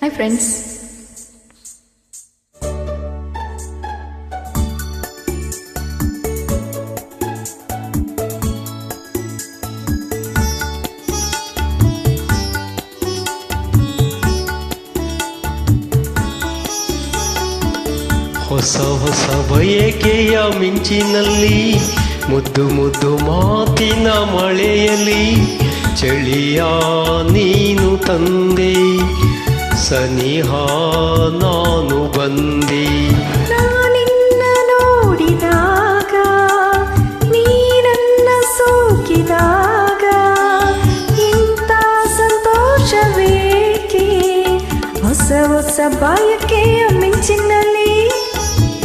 Hi friends ಹೊಸ ಹೊಸ ಬಯಕೆಯ ಮಿಂಚಿನಲ್ಲಿ ಮುದ್ದು ಮುದ್ದು ಮಾತಿನ ಮಳೆಯಲ್ಲಿ ಚಳಿಯ ನೀನು ತಂದೆ. ಸನಿಹ ನಾನು ಬಂದೆ ನಾನಿನ್ನ ನೋಡಿದಾಗ ನೀನನ್ನ ಸೋಕಿದಾಗ ಇಂಥ ಸಂತೋಷವೇಕೆ ಹೊಸ ಹೊಸ ಬಯಕೆಯ ಮಿಂಚಿನಲ್ಲಿ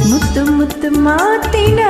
ಮುತ್ತು ಮುತ್ತು ಮಾತಿನ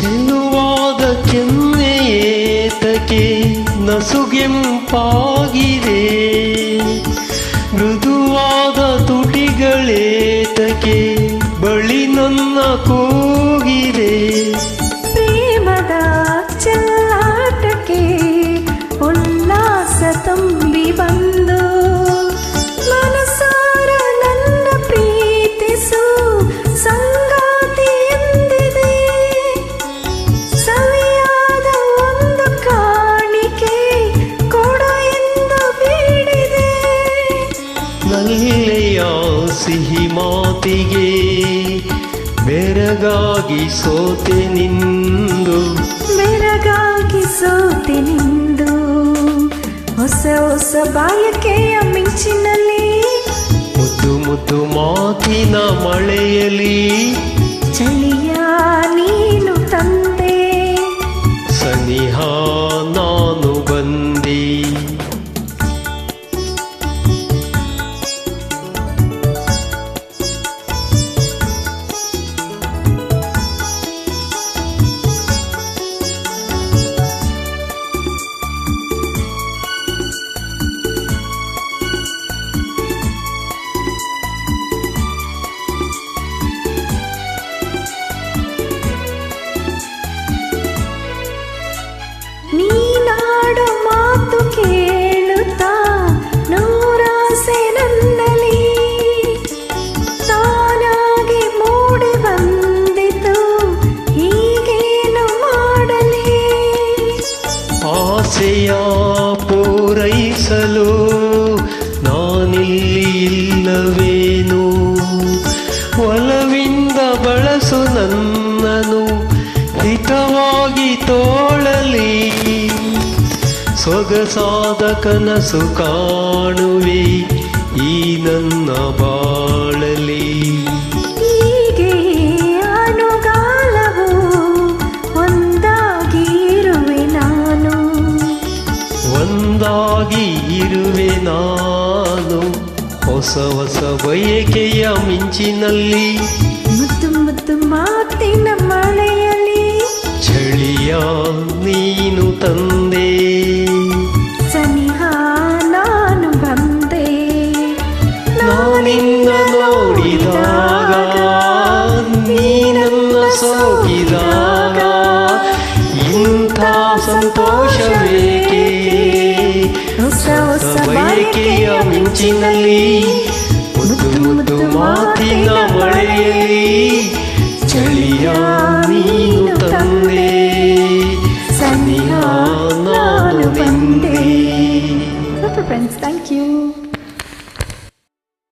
ಚೆನ್ನುವಾದ ಕೆನ್ನೆಯೇತಕ್ಕೆ ನಸುಗೆಂಪಾಗಿದೆ. ಮೃದುವಾದ ತುಟಿಗಳೇತಕ್ಕೆ ಬಳಿ ನನ್ನ ಕೂಗಿದೆ ಬೆರಗಾಗಿ ಸೋತೆ ನಿಂದು. ಬೆರಗಾಗಿ ಸೋತೆ ನಿಂದು. ಹೊಸ ಹೊಸ ಬಾಯಕೆಯ ಮಿಂಚಿನಲ್ಲಿ. ಮುದ್ದು ಮುದ್ದು ಮಾತಿನ ಮಳೆಯಲಿ ಚಳಿಯ ನಾನಿಲ್ಲಿ ಇಲ್ಲವೇನು? ಒಲವಿಂದ ಬಳಸು ನನ್ನನು ಹಿತವಾಗಿ ತೋಳಲಿ. ಸೊಗಸಾದ ಕನಸು ಕಾಣುವೆ ಈ ನನ್ನ ಬಾಳಲಿ ಹೊಸ ಹೊಸ ಬಯಕೆಯ ಮಿಂಚಿನಲ್ಲಿ ಮುತ್ತು ಮುದ್ದು ಮಾತಿನ ಮಳೆಯಲ್ಲಿ ಚಳಿಯ ನೀನು ತಂದೆ. ಸನಿಹ ನಾನು ಬಂದೆ. ನಾನಿನ್ನ ನೋಡಿದಾಗ ನೀನನ್ನ ಸೋಕಿದಾಗ ಇಂಥ ಸಂತೋಷವೇಕೆ ಹೊಸ ಹೊಸ ಬಯಕೆಯ ಮಿಂಚಿನಲ್ಲಿ ಮುದ್ದು ಮುದ್ದು ಮಾತಿನ ಮಳೆಯಲ್ಲಿ ಚಳಿಯ